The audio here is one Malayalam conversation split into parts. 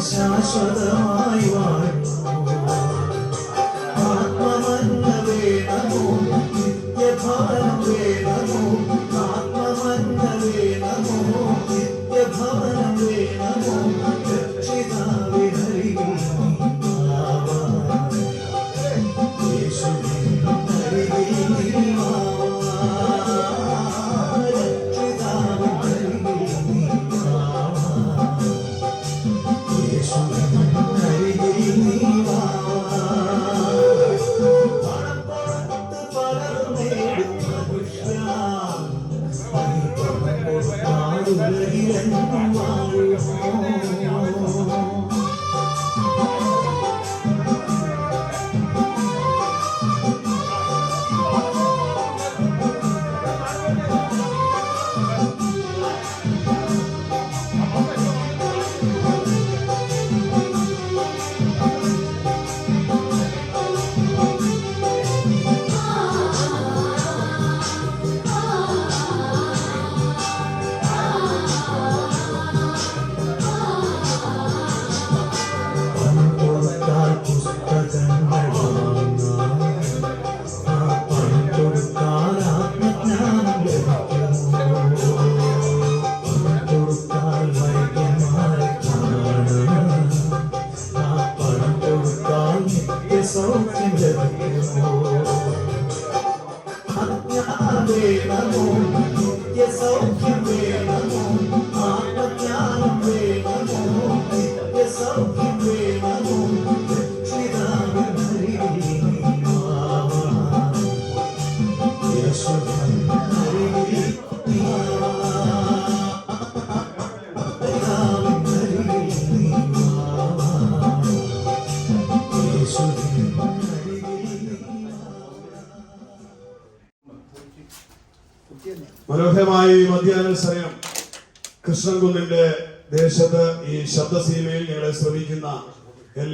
想说的话，遗忘。Lord.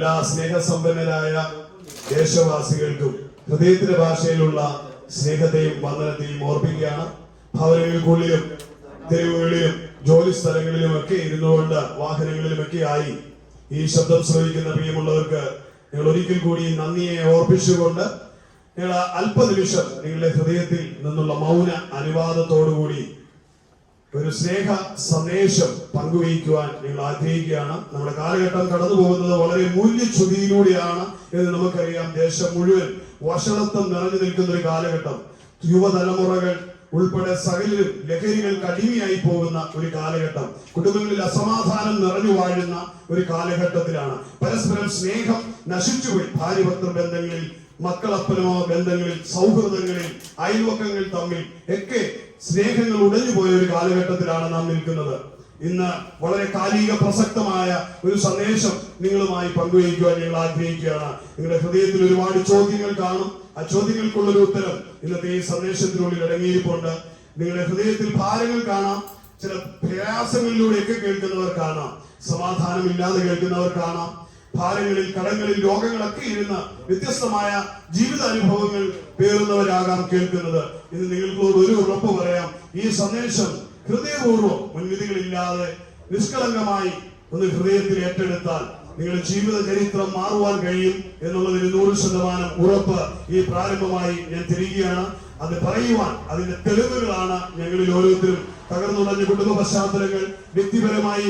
എല്ലാ സ്നേഹസമ്പന്നരായ ദേശവാസികൾക്കും ഹൃദയത്തിന്റെ ഭാഷയിലുള്ള സ്നേഹത്തെയും വന്ദനത്തെയും ഓർപ്പിക്കുകയാണ്. ഭവനങ്ങൾക്കുള്ളിലും തെരുവുകളിലും ജോലി സ്ഥലങ്ങളിലും ഒക്കെ ഇരുന്നുകൊണ്ട് വാഹനങ്ങളിലുമൊക്കെ ആയി ഈ ശബ്ദം ശ്രവിക്കുന്ന പ്രിയമുള്ളവർക്ക് നിങ്ങൾ ഒരിക്കൽ കൂടി നന്ദിയെ ഓർപ്പിച്ചുകൊണ്ട് നിങ്ങൾ അല്പനിമിഷം നിങ്ങളുടെ ഹൃദയത്തിൽ നിന്നുള്ള മൗന അനുവാദത്തോടുകൂടി ഒരു സ്നേഹ സന്ദേശം പങ്കുവയ്ക്കുവാൻ നിങ്ങൾ ആഗ്രഹിക്കുകയാണ്. നമ്മുടെ കാലഘട്ടം കടന്നു പോകുന്നത് വളരെ മൂല്യച്യുതിയിലൂടെയാണ് എന്ന് നമുക്കറിയാം. ദേശം മുഴുവൻ വഷളത്വം നിറഞ്ഞു നിൽക്കുന്ന ഒരു കാലഘട്ടം. യുവതലമുറകൾ ഉൾപ്പെടെ സകലിലും ലഹരികൾക്ക് അടിമയായി പോകുന്ന ഒരു കാലഘട്ടം. കുടുംബങ്ങളിൽ അസമാധാനം നിറഞ്ഞു വാഴുന്ന ഒരു കാലഘട്ടത്തിലാണ്. പരസ്പരം സ്നേഹം നശിച്ചുപോയി. ഭാര്യഭർത്തൃ ബന്ധങ്ങളിൽ മക്കളപ്പനോ ബന്ധങ്ങളിൽ സൗഹൃദങ്ങളിൽ അയൽവക്കങ്ങൾ തമ്മിൽ ഒക്കെ സ്നേഹങ്ങൾ ഉടഞ്ഞു പോയ ഒരു കാലഘട്ടത്തിലാണ് നാം നിൽക്കുന്നത്. ഇന്ന് വളരെ കാലിക പ്രസക്തമായ ഒരു സന്ദേശം നിങ്ങളുമായി പങ്കുവയ്ക്കുവാൻ ഞങ്ങൾ ആഗ്രഹിക്കുകയാണ്. നിങ്ങളുടെ ഹൃദയത്തിൽ ഒരുപാട് ചോദ്യങ്ങൾ കാണും. ആ ചോദ്യങ്ങൾക്കുള്ളൊരു ഉത്തരം ഇന്നത്തെ ഈ സന്ദേശത്തിനുള്ളിൽ അടങ്ങിയിരിപ്പുണ്ട്. നിങ്ങളുടെ ഹൃദയത്തിൽ ഭാരങ്ങൾ കാണാം. ചില പ്രയാസങ്ങളിലൂടെയൊക്കെ കേൾക്കുന്നവർ കാണാം. സമാധാനമില്ലാതെ കേൾക്കുന്നവർ കാണാം. ഭാരങ്ങളിൽ കടങ്ങളിൽ രോഗങ്ങളൊക്കെ ഇരുന്ന് വ്യത്യസ്തമായ ജീവിതാനുഭവങ്ങൾ പേറുന്നവരാകാം കേൾക്കുന്നത്. ഇന്ന് നിങ്ങൾക്കോട് ഒരു ഉറപ്പ് പറയാം. ഈ സന്ദേശം ഹൃദയപൂർവം മുൻവിധികളില്ലാതെ നിഷ്കളങ്കമായി ഒന്ന് ഹൃദയത്തിൽ ഏറ്റെടുത്താൽ നിങ്ങളുടെ ജീവിത ചരിത്രം മാറുവാൻ കഴിയും എന്നുള്ളതിന് നൂറ് ശതമാനം ഉറപ്പ് ഈ പ്രാരംഭമായി ഞാൻ തിരികുകയാണ് അത് പറയുവാൻ അതിന്റെ തെളിവുകളാണ് ഞങ്ങളിൽ ഓരോരുത്തരും. തകർന്നുടഞ്ഞ കുടുംബ പശ്ചാത്തലങ്ങൾ വ്യക്തിപരമായി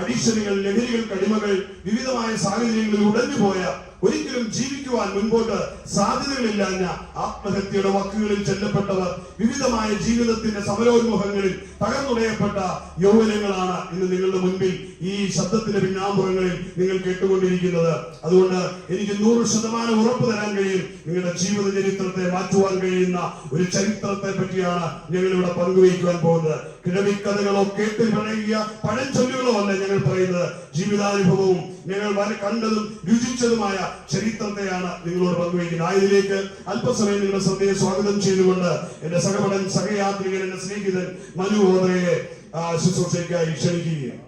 അഡീഷനുകൾ ലഹരികൾ കടിമകൾ വിവിധമായ സാഹചര്യങ്ങളിൽ ഉടഞ്ഞുപോയ ഒരിക്കലും ജീവിക്കുവാൻ മുൻപോട്ട് സാധ്യതകളില്ലാഞ്ഞ ആത്മഹത്യയുടെ വക്കുകളിൽ ചെല്ലപ്പെട്ടവർ വിവിധമായ ജീവിതത്തിന്റെ സമരോന്മുഖങ്ങളിൽ തകർന്നുടയപ്പെട്ട യൗവനങ്ങളാണ് ഇന്ന് നിങ്ങളുടെ മുൻപിൽ ഈ ശബ്ദത്തിന്റെ പിന്നാമ്പുറങ്ങളിൽ നിങ്ങൾ കേട്ടുകൊണ്ടിരിക്കുന്നത്. അതുകൊണ്ട് എനിക്ക് നൂറ് ശതമാനം ഉറപ്പ് തരാൻ കഴിയും. നിങ്ങളുടെ ജീവിത ചരിത്രത്തെ മാറ്റുവാൻ കഴിയുന്ന ഒരു ചരിത്രത്തെ പറ്റിയാണ് ഞങ്ങൾ ഇവിടെ പങ്കുവയ്ക്കുവാൻ പോകുന്നത്. കിഴവിക്കഥകളോ കേട്ട് പഴകിയ പഴഞ്ചൊല്ലുകളോ അല്ല ഞങ്ങൾ പറയുന്നത്. ജീവിതാനുഭവവും ഞങ്ങൾ കണ്ടതും രുചിച്ചതുമായ ചരിത്രത്തെയാണ് നിങ്ങളോട് പങ്കുവയ്ക്കുന്നത്. ആയതിലേക്ക് അല്പസമയം നിങ്ങളുടെ ശ്രദ്ധയെ സ്വാഗതം ചെയ്തുകൊണ്ട് എന്റെ സഹപടൻ സഹയാത്രികൻ എന്റെ സ്നേഹിതൻ മനു ഓദ്രയെ ആ, ശുശ്രൂഷയ്ക്കായി ക്ഷണിക്കുകയാണ്.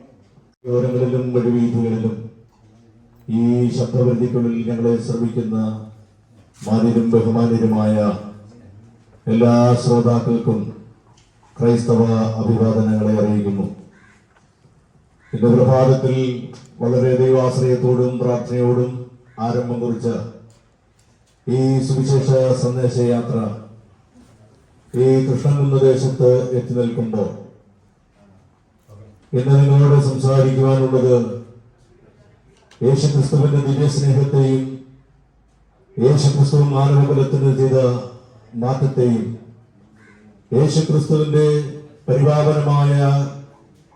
യോരങ്ങളിലും വഴിവീഥികളിലും ഈ ശബ്ദപരിധിക്കുള്ളിൽ ഞങ്ങളെ ശ്രമിക്കുന്ന മാന്യരും ബഹുമാന്യരുമായ എല്ലാ ശ്രോതാക്കൾക്കും ക്രൈസ്തവ അഭിവാദനങ്ങളെ അറിയിക്കുന്നു. ഇന്ന് പ്രഭാതത്തിൽ വളരെ ദൈവാശ്രയത്തോടും പ്രാർത്ഥനയോടും ആരംഭം കുറിച്ച ഈ സുവിശേഷ സന്ദേശ യാത്ര ഈ കൃഷ്ണകുന്ന ദേശത്ത് എത്തി നിൽക്കുമ്പോൾ ഇന്ന് നിങ്ങളോട് സംസാരിക്കുവാനുള്ളത് യേശുക്രിസ്തുവിന്റെ ദിവ്യസ്നേഹത്തെയും യേശുക്രിസ്തു മാനവകുലത്തിന് ചെയ്ത മാറ്റത്തെയും യേശുക്രിസ്തുവിന്റെ പരിപാവനമായ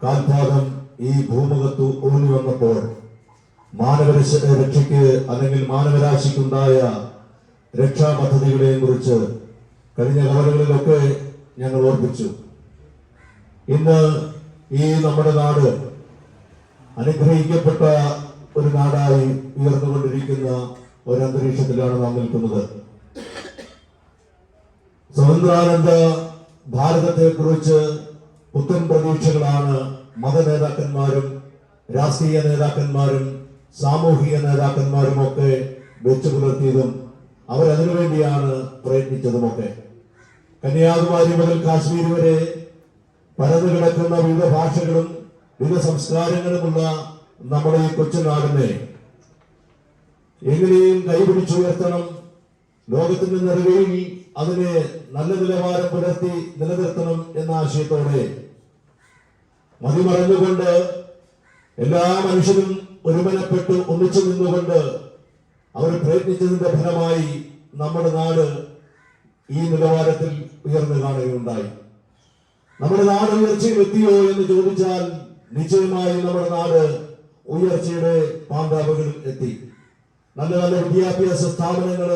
കാൽപാദം ഈ ഭൂമുഖത്ത് ഊന്നി വന്നപ്പോൾ മാനവരക്ഷ രക്ഷയ്ക്ക് അല്ലെങ്കിൽ മാനവരാശിക്കുണ്ടായ രക്ഷാ പദ്ധതികളെയും കുറിച്ച് കഴിഞ്ഞ കാലങ്ങളിലൊക്കെ ഞങ്ങൾ ഓർപ്പിച്ചു. ഇന്ന് ഈ നമ്മുടെ നാട് അനുഗ്രഹിക്കപ്പെട്ട ഒരു നാടായി ഉയർന്നുകൊണ്ടിരിക്കുന്ന ഒരു അന്തരീക്ഷത്തിലാണ് നാം നിൽക്കുന്നത്. സ്വതന്ത്രാനന്ദ ഭാരതത്തെ കുറിച്ച് പുത്തൻ പ്രതീക്ഷകളാണ് മത നേതാക്കന്മാരും രാഷ്ട്രീയ നേതാക്കന്മാരും സാമൂഹിക നേതാക്കന്മാരുമൊക്കെ വെച്ചു പുലർത്തിയതും അവരതിനു വേണ്ടിയാണ് പ്രയത്നിച്ചതുമൊക്കെ. കന്യാകുമാരി മുതൽ കാശ്മീർ വരെ പരന്നു കിടക്കുന്ന വിവിധ ഭാഷകളും വിവിധ സംസ്കാരങ്ങളുമുള്ള നമ്മുടെ ഈ കൊച്ചുനാടിനെ എങ്ങനെയും കൈപിടിച്ചുയർത്തണം ലോകത്തിന്റെ നെറുകയിൽ അതിനെ നല്ല നിലവാരം പുലർത്തി നിലനിർത്തണം എന്ന ആശയത്തോടെ മതിമറഞ്ഞുകൊണ്ട് എല്ലാ മനുഷ്യരും ഒരുമനപ്പെട്ട് ഒന്നിച്ചു നിന്നുകൊണ്ട് അവർ പ്രയത്നിച്ചതിന്റെ ഫലമായി നമ്മുടെ നാട് ഈ നിലവാരത്തിൽ ഉയർന്നു കാണുകയുണ്ടായി. നമ്മുടെ നാട് ഉയർച്ചയിൽ എത്തിയോ എന്ന് ചോദിച്ചാൽ നിശ്ചയമായി നമ്മുടെ നാട് ഉയർച്ചയുടെ പാന്താവുകളിൽ എത്തി. നല്ല നല്ല വിദ്യാഭ്യാസ സ്ഥാപനങ്ങൾ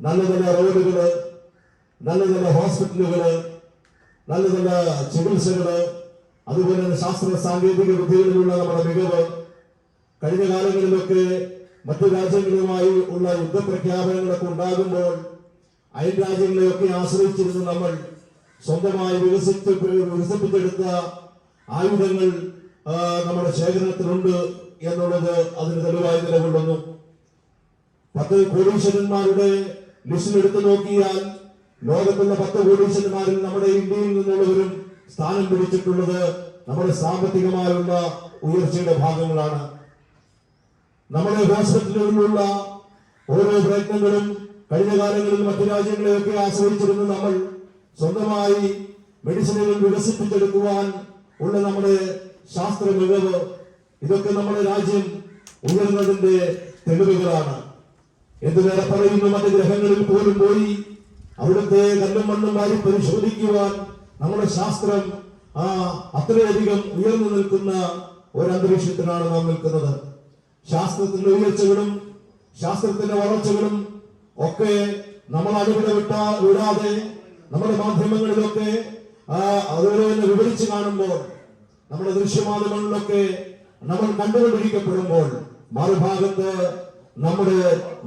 നല്ല നല്ല റോഡുകൾ നല്ല നല്ല ഹോസ്പിറ്റലുകൾ നല്ല നല്ല ചികിത്സകൾ അതുപോലെ തന്നെ ശാസ്ത്ര സാങ്കേതിക വിദ്യകളിലുള്ള നമ്മുടെ മികവ് കഴിഞ്ഞ കാലങ്ങളിലൊക്കെ മറ്റു രാജ്യങ്ങളുമായി ഉള്ള യുദ്ധപ്രഖ്യാപനങ്ങളൊക്കെ ഉണ്ടാകുമ്പോൾ അയൽ രാജ്യങ്ങളെയൊക്കെ ആശ്രയിച്ചിരുന്ന നമ്മൾ സ്വന്തമായി വികസിച്ച് വികസിപ്പിച്ചെടുത്ത ആയുധങ്ങൾ നമ്മുടെ ശേഖരത്തിലുണ്ട് എന്നുള്ളത് അതിന് തെളിവായി നിലകൊള്ളുന്നു. പത്ത് കോടീശ്വരന്മാരുടെ ലിസ്റ്റിൽ എടുത്തു നോക്കിയാൽ ലോകത്തുള്ള പത്ത് കോടീശ്വരന്മാരിൽ നമ്മുടെ ഇന്ത്യയിൽ നിന്നുള്ളവരും സ്ഥാനം പിടിച്ചിട്ടുള്ളത് നമ്മുടെ സാമ്പത്തികമായുള്ള ഉയർച്ചയുടെ ഭാഗങ്ങളാണ്. നമ്മുടെ ഹോസ്പിറ്റലുകളിലുള്ള ഓരോ പ്രയത്നങ്ങളും കഴിഞ്ഞ കാലങ്ങളിൽ മറ്റു രാജ്യങ്ങളെയൊക്കെ ആശ്രയിച്ചിരുന്ന നമ്മൾ സ്വന്തമായി മെഡിസിനുകൾ വികസിപ്പിച്ചെടുക്കുവാൻ ഉള്ള നമ്മുടെ ശാസ്ത്ര മികവ് ഇതൊക്കെ നമ്മുടെ രാജ്യം ഉയർന്നതിന്റെ തെളിവുകളാണ്. എന്തിനേറെ പറയുന്നു മറ്റു ഗ്രഹങ്ങളിൽ പോലും പോയി അവിടുത്തെ കല്ലും മണ്ണും വാരി പരിശോധിക്കുവാൻ നമ്മുടെ ശാസ്ത്രം ആ അത്രയധികം ഉയർന്നു നിൽക്കുന്ന ഒരു നാം നിൽക്കുന്നത്. ശാസ്ത്രത്തിന്റെ ഉയർച്ചകളും ശാസ്ത്രത്തിന്റെ വളർച്ചകളും ഒക്കെ നമ്മൾ അനുവിട വിട്ടാ വിടാതെ നമ്മുടെ മാധ്യമങ്ങളിലൊക്കെ അതുപോലെ തന്നെ വിവരിച്ചു കാണുമ്പോൾ നമ്മുടെ ദൃശ്യമാധ്യമങ്ങളിലൊക്കെ നമ്മൾ കണ്ടുകൊണ്ടിരിക്കപ്പെടുമ്പോൾ മറുഭാഗത്ത് നമ്മുടെ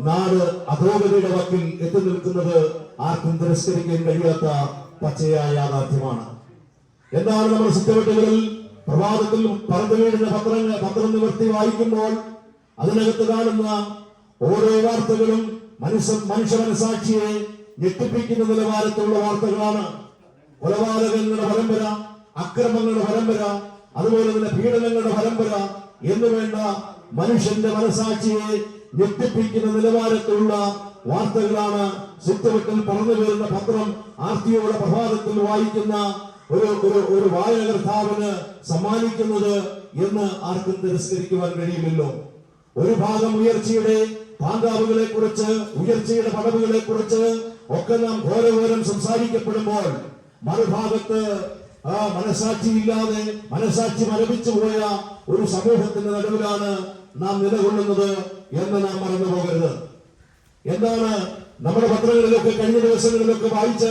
നാട് അധോഗതിയുടെ വക്കിൽ എത്തി നിൽക്കുന്നത് ആർക്കും തിരസ്കരിക്കാൻ കഴിയാത്ത പച്ചയായ യാഥാർത്ഥ്യമാണ്. എന്താണ് നമ്മുടെ ചുറ്റുവട്ടങ്ങളിൽ പ്രഭാതത്തിൽ പറന്നു വീഴുന്ന പത്രങ്ങൾ പത്രം നിവർത്തി വായിക്കുമ്പോൾ അതിനകത്ത് കാണുന്ന ഓരോ വാർത്തകളും മനുഷ്യ മനുഷ്യ മനസാക്ഷിയെ ഞെട്ടിപ്പിക്കുന്ന നിലവാരത്തിലുള്ള വാർത്തകളാണ്. കൊലപാതകങ്ങളുടെ പരമ്പര അക്രമങ്ങളുടെ പരമ്പര അതുപോലെ തന്നെ പീഡനങ്ങളുടെ പരമ്പര എന്ന് വേണ്ട മനുഷ്യന്റെ മനസാക്ഷിയെ ഞെട്ടിപ്പിക്കുന്ന നിലവാരത്തിലുള്ള വാർത്തകളാണ് ചുറ്റുവട്ടിൽ പറഞ്ഞു വരുന്ന പത്രം ആർത്തിയോടെ പ്രഭാതത്തിൽ വായിക്കുന്ന ഒരു ഒരു ഒരു വായനകർത്താവിന് സമ്മാനിക്കുന്നത് എന്ന് ആർക്കും തിരസ്കരിക്കുവാൻ കഴിയില്ലല്ലോ ഒരു ഭാഗം ഉയർച്ചയുടെ പാങ്കാവുകളെ കുറിച്ച് ഉയർച്ചയുടെ പടവുകളെ കുറിച്ച് ഒക്കെ നാം ഘോരഘോരം സംസാരിക്കപ്പെടുമ്പോൾ മറുഭാഗത്ത് ആ മനസാക്ഷി ഇല്ലാതെ മനസാക്ഷി മരവിച്ചു പോയ ഒരു സമൂഹത്തിന്റെ നടുവിലാണ് നാം നിലകൊള്ളുന്നത് എന്ന് നാം മറന്നു പോകരുത്. എന്താണ് നമ്മുടെ പത്രങ്ങളിലൊക്കെ കഴിഞ്ഞ ദിവസങ്ങളിലൊക്കെ വായിച്ച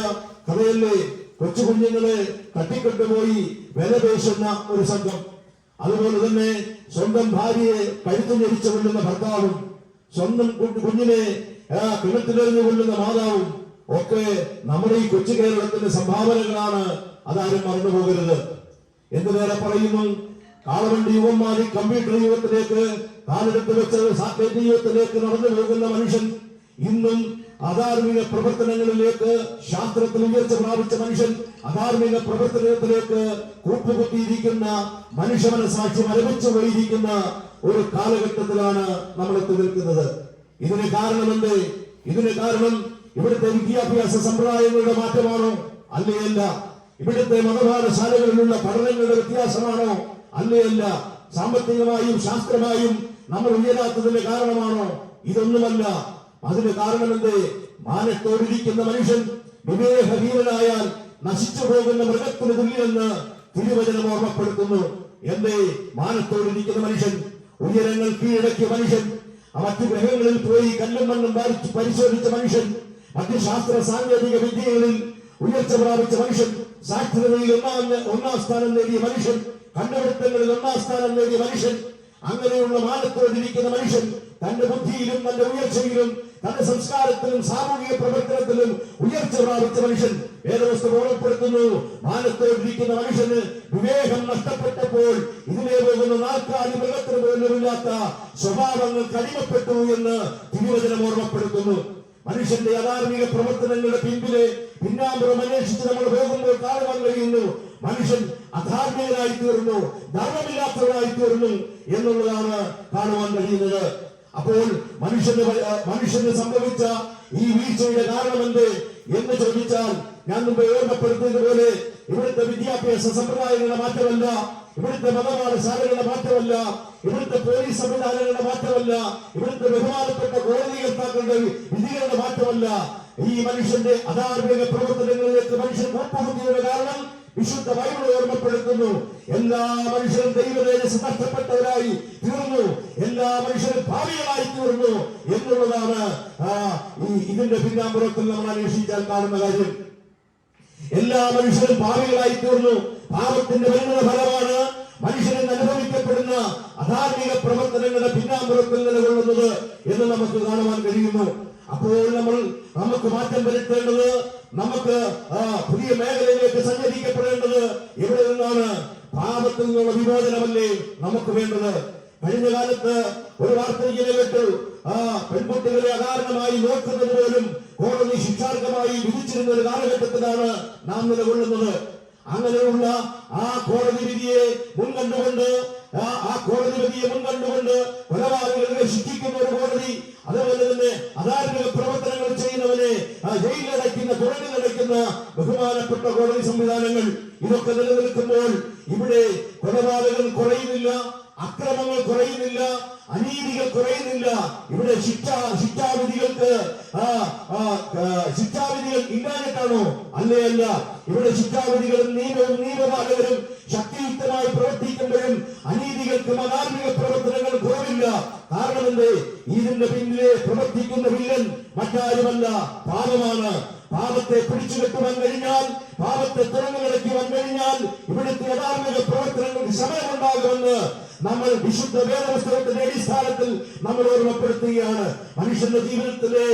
കഥയല്ലേ? കൊച്ചു കുഞ്ഞുങ്ങളെ തട്ടിക്കൊണ്ടുപോയി വില പേശുന്ന ഒരു സംഘം. അതുപോലെ തന്നെ സ്വന്തം ഭാര്യയെ കഴുത്തു ഞെരിച്ചു കൊള്ളുന്ന ഭർത്താവും സ്വന്തം കുഞ്ഞിനെ കിണത്തിലെറിഞ്ഞു കൊള്ളുന്ന മാതാവും ഒക്കെ നമ്മുടെ ഈ കൊച്ചു കേരളത്തിന്റെ സംഭാവനകളാണ്. അതാരും മറന്നുപോകരുത് എന്ത് വേറെ പറയുന്നു? കാളവണ്ടി യുവന്മാരി കമ്പ്യൂട്ടർ യുഗത്തിലേക്ക് കാലെടുത്ത് വെച്ച് സാങ്കേതിക യുഗത്തിലേക്ക് നടന്നു പോകുന്ന മനുഷ്യൻ ഇന്നും അധാർമിക പ്രവർത്തനങ്ങളിലേക്ക് ശാസ്ത്രത്തിൽ ഉയർച്ച പ്രാപിച്ച മനുഷ്യൻ അധാർമിക പ്രവർത്തനത്തിലേക്ക് കൂപ്പുകുത്തിയിരിക്കുന്ന മനുഷ്യ മനസാക്ഷി മരവിച്ചു പോയിരിക്കുന്ന ഒരു കാലഘട്ടത്തിലാണ് നമ്മൾ എത്തി നിൽക്കുന്നത്. ഇതിന് കാരണമെന്ത്? ഇതിന് കാരണം ഇവിടുത്തെ വിദ്യാഭ്യാസ സമ്പ്രദായങ്ങളുടെ മാറ്റമാണോ? അല്ലയല്ല. ഇവിടുത്തെ മതപാഠശാലകളിലുള്ള പഠനങ്ങളുടെ വ്യത്യാസമാണോ? അല്ലയല്ല. സാമ്പത്തികമായും ശാസ്ത്രമായും നമ്മൾ ഉയരാത്തതിന്റെ കാരണമാണോ? ഇതൊന്നുമല്ല. അതിന് കാരണം എന്ത്? മാനത്തോടിരിക്കുന്ന മനുഷ്യൻ വിവേകഹീനനായാൽ നശിച്ചു പോകുന്ന മൃഗത്തിന് തുല്യമെന്ന് തിരുവചനം ഓർമ്മപ്പെടുത്തുന്നു. എന്തേ? മാനത്തോടിരിക്കുന്ന മനുഷ്യൻ ഉയരങ്ങൾ കീഴടക്കിയ മനുഷ്യൻ മറ്റു ഗ്രഹങ്ങളിൽ പോയി കല്ലും മണ്ണും വാരിച്ച് പരിശോധിച്ച മനുഷ്യൻ മറ്റു ശാസ്ത്ര സാങ്കേതിക വിദ്യകളിൽ ഉയർച്ച പ്രാപിച്ച മനുഷ്യൻ സാക്ഷരതയിൽ ഒന്നാം ഒന്നാം സ്ഥാനം നേടിയ മനുഷ്യൻ കണ്ടുപിടുത്തങ്ങളിൽ ഒന്നാം സ്ഥാനം നേടിയ മനുഷ്യൻ അങ്ങനെയുള്ള മാനത്തോടിരിക്കുന്ന മനുഷ്യൻ തന്റെ ബുദ്ധിയിലും തന്റെ ഉയർച്ചയിലും തന്റെ സംസ്കാരത്തിലും സാമൂഹിക പ്രവർത്തനത്തിലും ഉയർച്ച പ്രാപിച്ച മനുഷ്യൻ വേദവസ്തു ഓർമ്മപ്പെടുത്തുന്നു. മാനത്തോടിരിക്കുന്ന മനുഷ്യന് വിവേകം നഷ്ടപ്പെട്ടപ്പോൾ ഇതിലേ പോകുന്ന നാൽക്കാലി മൃഗത്തിന് പോലുമില്ലാത്ത സ്വഭാവങ്ങൾ കടിമപ്പെട്ടു എന്ന് തിരുവചനം ഓർമ്മപ്പെടുത്തുന്നു. മനുഷ്യന്റെ അധാർമിക പ്രവർത്തനങ്ങളുടെ പിൻപിലെ പിന്നാമ്പുറം അന്വേഷിച്ച് നമ്മൾ പോകുമ്പോൾ കാണുവാൻ കഴിയുന്നു മനുഷ്യൻ അധാർമികനായി തീർന്നു ധർമ്മമില്ലാത്തവനായി തീർന്നു എന്നുള്ളതാണ് കാണുവാൻ കഴിയുന്നത്. അപ്പോൾ മനുഷ്യന് മനുഷ്യന് സംഭവിച്ച ഈ വീഴ്ചയുടെ കാരണമെന്ത് എന്ന് ചോദിച്ചാൽ ഞാൻ മുമ്പ് ഓർമ്മപ്പെടുത്തിയത് പോലെ ഇവിടുത്തെ വിദ്യാഭ്യാസ സമ്പ്രദായങ്ങളുടെ മാറ്റമല്ല ഇവിടുത്തെ മതപാഠശാലകളുടെ മാറ്റമല്ല ഇവിടുത്തെ പോലീസ് സംവിധാനങ്ങളുടെ മാറ്റമല്ല ഇവിടുത്തെ ബഹുമാനപ്പെട്ട കോടതികർത്താക്കളുടെ വിധികളുടെ മാറ്റമല്ല ഈ മനുഷ്യന്റെ അധാർമിക പ്രവർത്തനങ്ങളിലേക്ക് മനുഷ്യൻ കാരണം വിശുദ്ധ ബൈബിൾ ഓർമ്മപ്പെടുത്തുന്നു. എല്ലാ മനുഷ്യരും ദൈവതേജസ് നഷ്ടപ്പെട്ടവരായി തീർന്നു. എല്ലാ മനുഷ്യരും ഭാവികളായി തീർന്നു എന്നുള്ളതാണ് ഇതിന്റെ പിന്നാമ്പുറത്തിൽ നമ്മൾ അന്വേഷിച്ചാൽ കാണുന്ന കാര്യം. എല്ലാ മനുഷ്യരും ഭാവികളായി തീർന്നു. പാപത്തിന്റെ വരുന്ന ഫലമാണ് മനുഷ്യരിൽ അനുഭവിക്കപ്പെടുന്ന അധാർമിക പ്രവർത്തനങ്ങളുടെ പിന്നാമ്പുറത്തിൽ നിലകൊള്ളുന്നത് എന്ന് നമുക്ക് കാണുവാൻ കഴിയുന്നു. അപ്പോൾ നമ്മൾ നമുക്ക് മാറ്റം വരുത്തേണ്ടത് നമുക്ക് പുതിയ മേഖലയിലേക്ക് സഞ്ചരിക്കപ്പെടേണ്ടത് എവിടെ നിന്നാണ്? പാപത്തിൽ നിന്നുള്ള വിമോചനമല്ലേ നമുക്ക് വേണ്ടത്? കഴിഞ്ഞ കാലത്ത് ഒരു വാർത്ത ഇങ്ങനെ കേട്ടു. ആ പെൺകുട്ടികളെ അകാരണമായി നോക്കുന്നത് പോലും കോടതി ശിക്ഷാർഹമായി വിധിച്ചിരുന്ന ഒരു കാലഘട്ടത്തിലാണ് നാം നിലകൊള്ളുന്നത്. അങ്ങനെയുള്ള ആ കോടതി വിധിയെ മുൻകണ്ടുകൊണ്ട് ആ കോടതി വിധിയെ മുൻകണ്ടുകൊണ്ട് കൊലപാതകങ്ങളെ ശിക്ഷിക്കുന്ന ഒരു കോടതി. അതുപോലെ തന്നെ അധാർമിക പ്രവർത്തനങ്ങൾ ചെയ്യുന്നവനെ ജയിലിലടയ്ക്കുന്ന നടക്കുന്ന ബഹുമാനപ്പെട്ട കോടതി സംവിധാനങ്ങൾ. ഇതൊക്കെ നിലനിൽക്കുമ്പോൾ ഇവിടെ കൊലപാതകം കുറയുന്നില്ല. അക്രമങ്ങൾ കുറയുന്നില്ല അനീതികൾ കുറയുന്നില്ല. ഇവിടെ ശിക്ഷ ശിക്ഷാവിധികൾക്ക് ശിക്ഷാവിധികൾ ഇല്ലാഞ്ഞിട്ടാണോ? അല്ലേ അല്ല. ഇവിടെ ശിക്ഷാവിധികളും നിയമവും നിയമപാലകരും ശക്തിയുക്തമായി പ്രവർത്തിക്കുമ്പോഴും അനീതികൾക്കും അധാർമിക പ്രവർത്തനങ്ങൾ കുറവില്ല. കാരണം എന്തേ? ഇതിന്റെ പിന്നിലെ പ്രവർത്തിക്കുന്ന വില്ലൻ മറ്റാരുമല്ല. പാപമാണ്. പാപത്തെ പിടിച്ചു കെട്ടുവാൻ കഴിഞ്ഞാൽ പാപത്തെ തുറന്നു കഴിഞ്ഞാൽ ഇവിടുത്തെ യഥാർത്ഥ പ്രവർത്തനങ്ങൾക്ക് സമയമുണ്ടാകുമെന്ന് നമ്മൾ വിശുദ്ധ വേദപുസ്തകത്തിന്റെ അടിസ്ഥാനത്തിൽ നമ്മൾ ഓർമ്മപ്പെടുത്തുകയാണ്. മനുഷ്യന്റെ ജീവിതത്തിലെ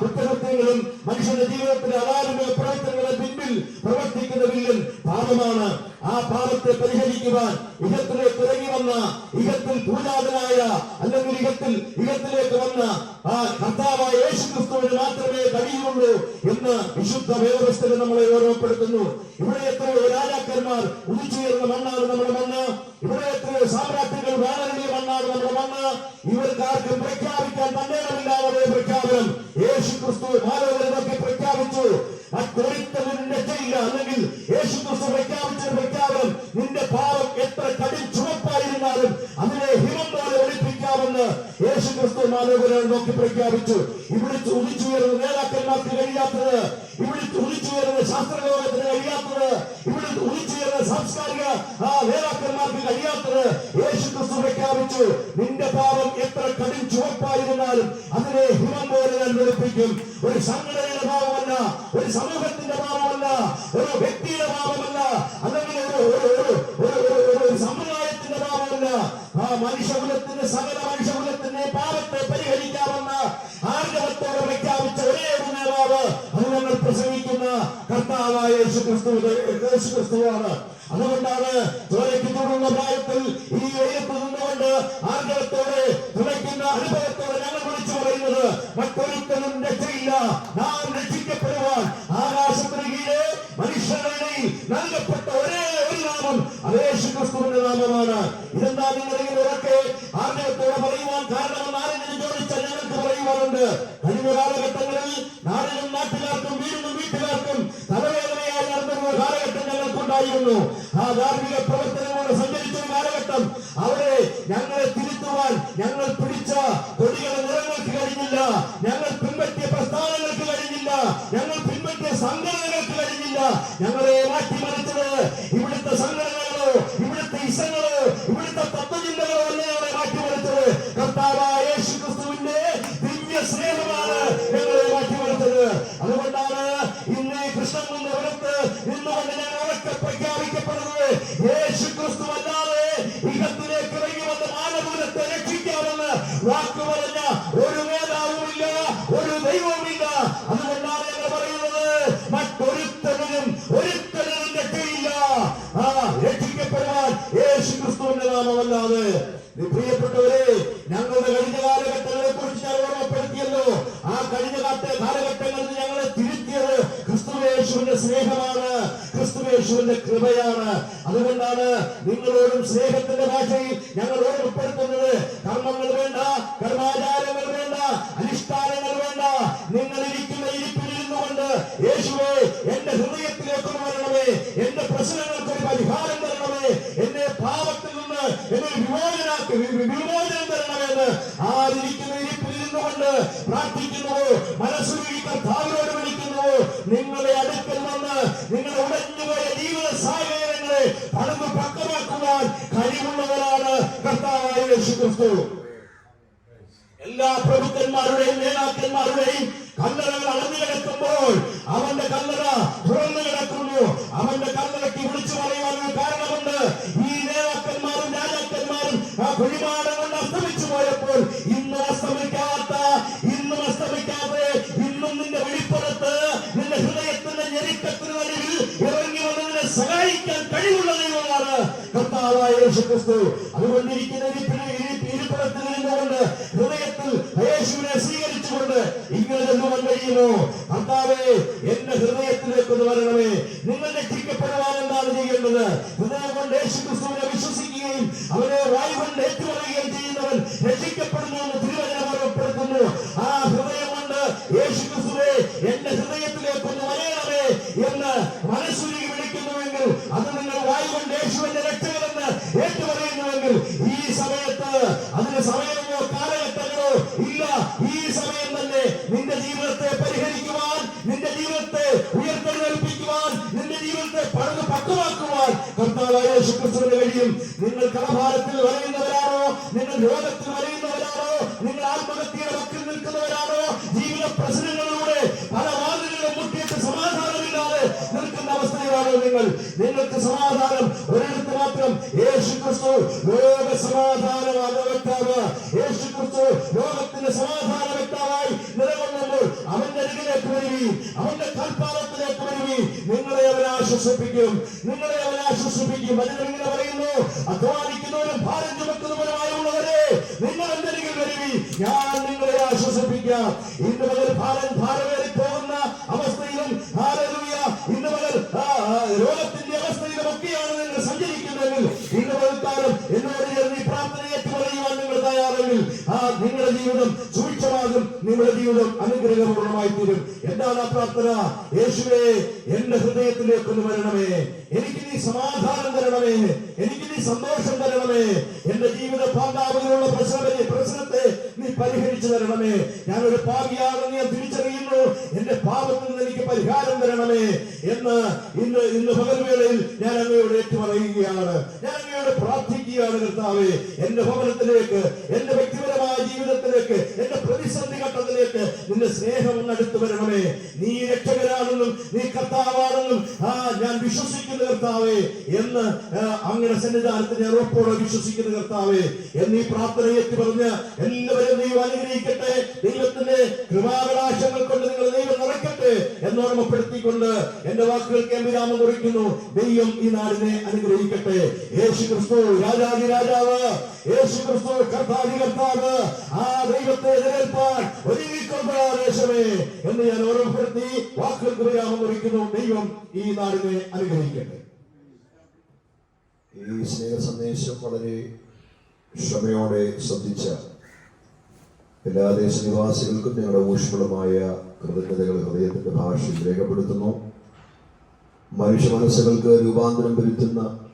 കുറ്റകൃത്യങ്ങളും മനുഷ്യന്റെ ജീവിതത്തിലെ അകാരുണ്യ പ്രവർത്തനങ്ങളെ പിന്നിൽ പ്രവർത്തിക്കുന്ന വില്ലൻ പാപമാണ്. ആ പാപത്തെ പരിഹരിക്കുവാൻ ഇഹത്തിലേക്ക് ഇറങ്ങി വന്ന ഇഹത്തിൽ പൂജാതനായ അല്ലെങ്കിൽ ഇഹത്തിൽ ഇഹത്തിലേക്ക് വന്ന ആ കർത്താവായ യേശു ക്രിസ്തുവിന് മാത്രമേ കഴിയുള്ളൂ എന്ന് വിശുദ്ധ വേദപുസ്തകം നമ്മളെ ഓർമ്മപ്പെടുത്തുന്നു. ഇവിടെ എത്രയോ രാജാക്കന്മാർ ഉദിച്ചുയർന്ന മണ്ണാണ് നമ്മുടെ മണ്ണ്. ഇവിടെ എത്രയോ സാമ്രാജ്യങ്ങൾ വാനറിയ മണ്ണാണ് നമ്മുടെ മണ്ണ്. ഇവർക്ക് ആർക്കും പ്രഖ്യാപിക്കാൻ തന്നേരമില്ലാതെ പ്രഖ്യാപനം. യേശു ക്രിസ്തു മാനവരതൊക്കെ പ്രഖ്യാപിച്ചു. മറ്റൊരുത്തനും രക്ഷയില്ല അല്ലെങ്കിൽ യേശു പ്രഖ്യാപിച്ച പ്രഖ്യാപനം നിന്റെ പാപം എത്ര കടി ചുവപ്പായിരുന്നാലും അതിനെ ഹിമം പോലെ ഒളിപ്പിക്കാമെന്ന് യേശു ക്രിസ്തു മാനവരെ നോക്കി പ്രഖ്യാപിച്ചു. ഇവിടെ ഉദിച്ചുയർന്ന നേതാക്കന്മാർക്ക് കഴിയാത്തത് ഇവിടെ ഉദിച്ചുയർന്ന ശാസ്ത്രലോകത്തിന് കഴിയാത്തത് ഇവിടെ ഉദിച്ചുയർന്ന സാംസ്കാരിക ആ നേതാക്കന്മാർക്ക് കഴിയാത്തത് യേശു ക്രിസ്തു പ്രഖ്യാപിച്ചു. നിന്റെ പാപം എത്ര കടി ചുവപ്പായിരുന്നാലും അതിനെ ഹിമം പോലെ ഞാൻ വെളുപ്പിക്കും. ഒരു സംഘടനയുടെ ഭാവമല്ല ഒരു സമൂഹത്തിന്റെ ഭാവമല്ല ഒരു വ്യക്തിയുടെ ഭാവമല്ല അല്ലെങ്കിൽ ഒരു സമുദായത്തിന്റെ ഭാവമല്ല. ആ മനുഷ്യകുലത്തിന്റെ സകല മനുഷ്യകുലത്തിന്റെ പാപത്തെ പരിഹരിക്കാമെന്ന ആർജവത്തോടെ പ്രഖ്യാപിച്ച ഒരേ ഒരു നേതാവ് അത് ഞങ്ങൾ പ്രസംഗിക്കുന്ന കർത്താവായ യേശു ക്രിസ്തു യേശു ക്രിസ്തുവാണ് അതുകൊണ്ടാണ് ചോരയ്ക്ക് തുടർന്ന പ്രായത്തിൽ ഈ വെയിലത്ത് നിന്നുകൊണ്ട് ആർജവത്തോടെ തുളയ്ക്കുന്ന അനുഭവത്തോടെ ഞങ്ങൾ വിളിച്ചു പറയുന്നത് മറ്റൊരുത്തനും രക്ഷയില്ല. പറയുവാനുണ്ട് കഴിഞ്ഞ കാലഘട്ടങ്ങളിൽ നാടിനും നാട്ടുകാർക്കും വീടിനും വീട്ടുകാർക്കും തലവേദനയായി നടന്നിരുന്ന കാലഘട്ടം ഞങ്ങൾക്കുണ്ടായിരുന്നു. ആ ധാർമ്മിക പ്രവർത്തനങ്ങളോട് ലോക സമാധാനമാണ് പാണ്ഡാവിലുള്ള പ്രശ്നത്തെ നീ പരിഹരിച്ചു തരണമേ. ഞാൻ ഒരു പാപിയാണെന്ന് ഞാൻ തിരിച്ചറിയുന്നു. എന്റെ പാപത്തിൽ നിന്ന് എനിക്ക് പരിഹാരം തരണമേ എന്ന് ഇന്ന് ഇന്ന് പകൽവേളയിൽ ഞാൻ അങ്ങയോട് ഏറ്റുപറയുകയാണ്. ഞാൻ അങ്ങയോട് പ്രാർത്ഥിക്കുകയാണ് കർത്താവേ എന്റെ ഭവനത്തിലേക്ക് എന്റെ വ്യക്തിപരമായ ജീവിതത്തിലേക്ക് എന്റെ പ്രതിസന്ധി ഘട്ടത്തിലേക്ക് നിന്റെ സ്നേഹം അടുത്ത് വരണമേ. നീ രക്ഷകരാണെന്നും നീ കർത്താവാണെന്നും ആ ഞാൻ വിശ്വസിക്കുന്ന കർത്താവേ എന്ന് അങ്ങനെ സന്നിധാനത്തിന് സന്നിധാനത്തിൽ ഞാൻ ഉറപ്പോടെ വിശ്വസിക്കുന്ന കർത്താവേ എന്ന് ഈ പ്രാർത്ഥന എത്തി പറഞ്ഞ് എല്ലാവരും ദൈവം അനുഗ്രഹിക്കട്ടെ. ദൈവത്തിന്റെ കൃപാകടാശങ്ങൾ കൊണ്ട് നിങ്ങൾ ദൈവം നിറയ്ക്കട്ടെ എന്നോർമ്മപ്പെടുത്തിക്കൊണ്ട് എന്റെ വാക്കുകൾക്ക് വിരാമം കുറിക്കുന്നു. ദൈവം ഈ നാടിനെ അനുഗ്രഹിക്കട്ടെ. യേശു ക്രിസ്തു രാജാതി രാജാവ്. യേശു ക്രിസ്തു കർത്താവ്. ആ ദൈവത്തെ എതിരേൽപ്പാൻ ഒരുങ്ങിക്കൊണ്ടാദേശമേ എന്ന് ഞാൻ ഓർമ്മപ്പെടുത്തി വാക്കുകൾക്ക് വിരാമം ദൈവം ഈ നാടിനെ അനുഗ്രഹിക്കട്ടെ. ഈ സ്നേഹ സന്ദേശം വളരെ ക്ഷമയോടെ ശ്രദ്ധിച്ച എല്ലാ ദേശനിവാസികൾക്കും ഞങ്ങളുടെ ഊഷ്മളമായ കൃതജ്ഞതകൾ ഹൃദയത്തിന്റെ ഭാഷയിൽ രേഖപ്പെടുത്തുന്നു. മനുഷ്യ മനസ്സുകൾക്ക് രൂപാന്തരം വരുത്തുന്ന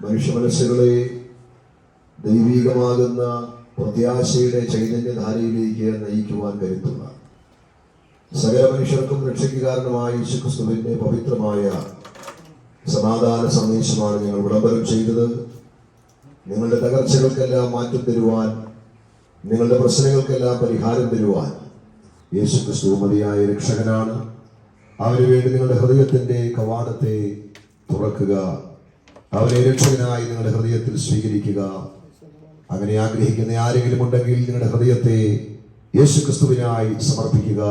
മനുഷ്യ മനസ്സുകളെ ദൈവികമാകുന്ന പ്രത്യാശയുടെ ചൈതന്യധാരയിലേക്ക് നയിക്കുവാൻ കരുത്തുക സകല മനുഷ്യർക്കും രക്ഷയ്ക്ക് കാരണമായ യേശുക്രിസ്തുവിന്റെ പവിത്രമായ സമാധാന സന്ദേശമാണ് ഞങ്ങൾ വിളംബരം ചെയ്തത്. നിങ്ങളുടെ തകർച്ചകൾക്കെല്ലാം മാറ്റം തരുവാൻ നിങ്ങളുടെ പ്രശ്നങ്ങൾക്കെല്ലാം പരിഹാരം തരുവാൻ യേശുക്രിസ്തു മതിയായ രക്ഷകനാണ്. അവന് വേണ്ടി നിങ്ങളുടെ ഹൃദയത്തിന്റെ കവാടത്തെ തുറക്കുക. അവനെ രക്ഷകനായി നിങ്ങളുടെ ഹൃദയത്തിൽ സ്വീകരിക്കുക. അങ്ങനെ ആഗ്രഹിക്കുന്ന ആരെങ്കിലും ഉണ്ടെങ്കിൽ നിങ്ങളുടെ ഹൃദയത്തെ യേശുക്രിസ്തുവിനായി സമർപ്പിക്കുക.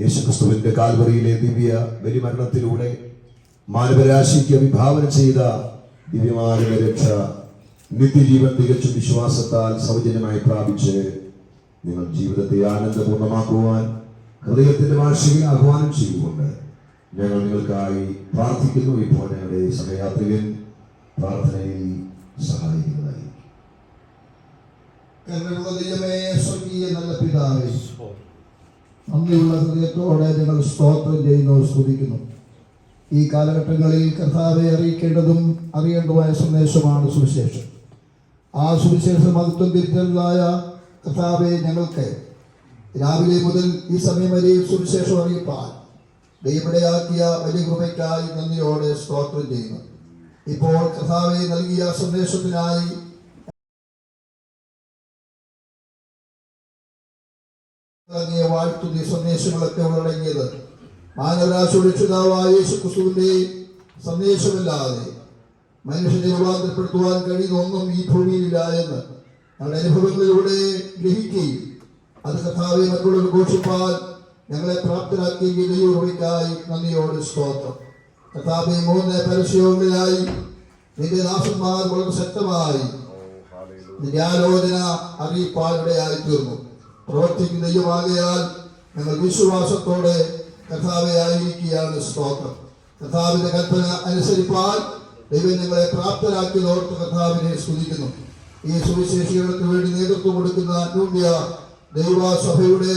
യേശുക്രിസ്തുവിന്റെ കാൽവറിയിലെ ദിവ്യ ബലിമരണത്തിലൂടെ മാനവരാശിക്ക് വിഭാവനം ചെയ്ത ദിവ്യമായ രക്ഷ നിത്യജീവൻ തികച്ചും വിശ്വാസത്താൽ സൗജന്യമായി പ്രാപിച്ച് നിങ്ങൾ ജീവിതത്തെ ആനന്ദപൂർണമാക്കുവാൻ ഹൃദയത്തിന്റെ ഭാഷയിൽ ആഹ്വാനം ചെയ്തുകൊണ്ട് ഞങ്ങൾ നിങ്ങൾക്കായി പ്രാർത്ഥിക്കുന്നു. ഇപ്പോൾ ഞങ്ങളുടെ സമയാത്രികൻ പ്രാർത്ഥനയിൽ സഹായിക്കുന്നതായി കരുണയുള്ള ദൈവമേ സ്വർഗീയ നല്ല പിതാവേ. നന്ദിയുള്ള ഹൃദയത്തോടെ ഞങ്ങൾ സ്തോത്രം ചെയ്യുന്നു സ്തുതിക്കുന്നു. ഈ കാലഘട്ടങ്ങളിൽ കർത്താവെ അറിയിക്കേണ്ടതും അറിയേണ്ടതുമായ സന്ദേശമാണ് സുവിശേഷം. ആ സുവിശേഷ മഹത്വം തിരിച്ചതായ കർത്താവെ ഞങ്ങൾക്ക് രാവിലെ മുതൽ ഈ സമയം വരെ സുവിശേഷം അറിയിപ്പാൻ ദൈവടയാക്കിയ വലിയ കൃപയ്ക്കായി നന്ദിയോടെ സ്തോത്രം ചെയ്യുന്നു. ഇപ്പോൾ കർത്താവെ നൽകിയ സന്ദേശത്തിനായി അങ്ങയെ വാഴ്ത്തുന്ന ഈ സന്ദേശങ്ങളൊക്കെ ഉള്ളടങ്ങിയത് മാനവരാശുരക്ഷിതാവായ യേശുക്രിസ്തുവിന്റെ യേശു ക്രിസ്തുവിന്റെ സന്ദേശമില്ലാതെ മനുഷ്യനെ രൂപാന്തരപ്പെടുത്തുവാൻ കഴിയുന്ന ഒന്നും ഈ ഭൂമിയിലില്ല എന്ന് ഞങ്ങളുടെ അനുഭവങ്ങളിലൂടെ ഗ്രഹിക്കുകയും അത് കഥാവെ മറ്റുള്ളവർ ഘോഷിപ്പാൻ ഞങ്ങളെ പ്രാപ്തരാക്കിയ ദൈവകൃപയ്ക്കായി നന്ദിയോട് സ്തോത്രം. കഥാവെ മൂന്ന് പരസ്യങ്ങളിലായി നിന്റെ ദാസന്മാർ വളരെ ശക്തമായി നിന്റെ ആലോചന അറിയിപ്പാനിടയായി തീർന്നു. പ്രവർത്തിക്കുന്ന ദൈവമാകയാൽ ഞങ്ങൾ വിശ്വാസത്തോടെ കഥാവെ ആയിരിക്കുകയാണ് സ്തോത്രം. കഥാവിന്റെ കൽപ്പന അനുസരിപ്പാൻ ദൈവം ഞങ്ങളെ പ്രാപ്തരാക്കിയതോർത്ത് കഥാവിനെ സ്തുതിക്കുന്നു. ഈ സുവിശേഷികൾക്ക് വേണ്ടി നേതൃത്വം കൊടുക്കുന്ന അനൂപ്യ ദൈവസഭയുടെ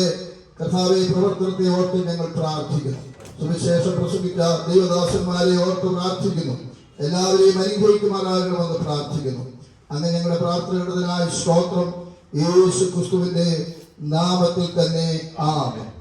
കഥാവെ പ്രവർത്തനത്തെ ഓർത്ത് ഞങ്ങൾ പ്രാർത്ഥിക്കുന്നു. സുവിശേഷം പ്രസംഗിച്ച ദൈവദാസന്മാരെ ഓർത്ത് പ്രാർത്ഥിക്കുന്നു. എല്ലാവരെയും അനുഗ്രഹിക്കുമാറാകണമെന്ന് പ്രാർത്ഥിക്കുന്നു. അങ്ങനെ ഞങ്ങളുടെ പ്രാർത്ഥനയുടെ സ്തോത്രം. യേശു ക്രിസ്തുവിന്റെ നാമത്തിൽ തന്നെ ആമേൻ.